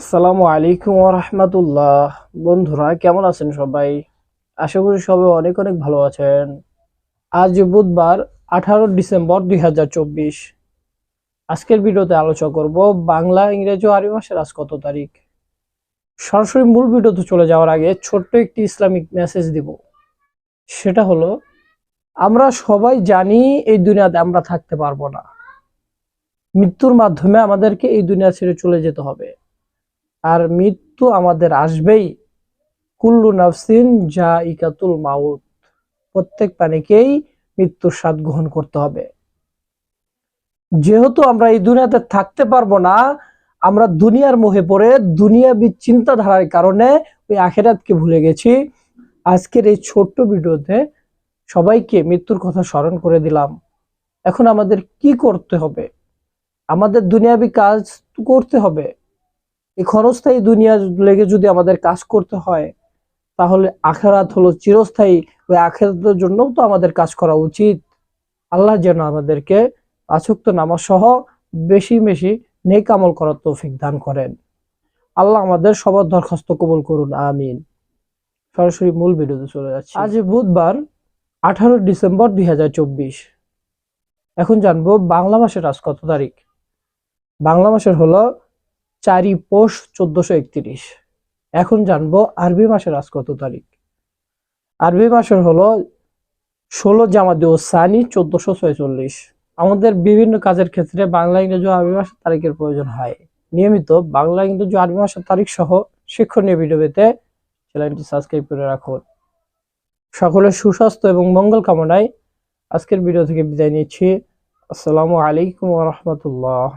আসসালামু আলাইকুম রহমতুল্লাহ। বন্ধুরা, কেমন আছেন সবাই? আশা করি সবাই অনেক অনেক ভালো আছেন। আজ বুধবার, আঠারো ডিসেম্বর দুই হাজার চব্বিশ। আজকের ভিডিওতে আলোচনা করব বাংলা ইংরেজি আরবি মাসের আজ কত তারিখ। সরাসরি মূল ভিডিওতে চলে যাওয়ার আগে ছোট্ট একটি ইসলামিক মেসেজ দিব। সেটা হলো, আমরা সবাই জানি এই দুনিয়াতে আমরা থাকতে পারব না। মৃত্যুর মাধ্যমে আমাদেরকে এই দুনিয়া ছেড়ে চলে যেতে হবে। আর মৃত্যু আমাদের আসবেই। কুল্লু নাফসিন যা ইকাতুল মাউত। প্রত্যেক প্রাণীকেই মৃত্যুর স্বাদ গ্রহণ করতে হবে। যেহেতু আমরা এই দুনিয়াতে থাকতে পারব না, আমরা দুনিয়ার মোহে পড়ে দুনিয়াবি চিন্তাধারার কারণে ওই আখেরাতকে ভুলে গেছি। আজকের এই ছোট্ট ভিডিওতে সবাইকে মৃত্যুর কথা স্মরণ করে দিলাম। এখন আমাদের কি করতে হবে? আমাদের দুনিয়াবি কাজ করতে হবে। এই ক্ষণস্থায়ী দুনিয়া লেগে যদি আমাদের কাজ করতে হয়, তাহলে আখেরাত হলো চিরস্থায়ী। ওই আখেরাতের জন্যও তো আমাদের কাজ করা উচিত। আল্লাহ যেন আমাদেরকে আসক্ত নামাজ সহ বেশি বেশি নেক আমল করার তৌফিক দান করেন। আল্লাহ আমাদের সবার দরখাস্ত কবুল করুন, আমিন। সরাসরি মূল ভিডিওতে চলে যাচ্ছে। আজ বুধবার, আঠারো ডিসেম্বর দুই হাজার চব্বিশ। এখন জানব বাংলা মাসের আজ কত তারিখ? বাংলা মাসের হলো চারি পোষ চোদ্দশো একত্রিশ। এখন জানব আরবি মাসের আজ কত তারিখ। আরবি মাসের হলো ষোলো জামাদি ও সানি চোদ্দশো ছয়চল্লিশ। আমাদের বিভিন্ন কাজের ক্ষেত্রে বাংলা, ইংরেজি আরবি মাসের তারিখের প্রয়োজন হয়। নিয়মিত বাংলা, ইংরেজি আরবি মাসের তারিখ সহ শিক্ষণীয় ভিডিও পেতে চ্যানেলটি সাবস্ক্রাইব করে রাখুন। সকলের সুস্বাস্থ্য এবং মঙ্গল কামনায় আজকের ভিডিও থেকে বিদায় নিচ্ছি। আসসালামু আলাইকুম রহমতুল্লাহ।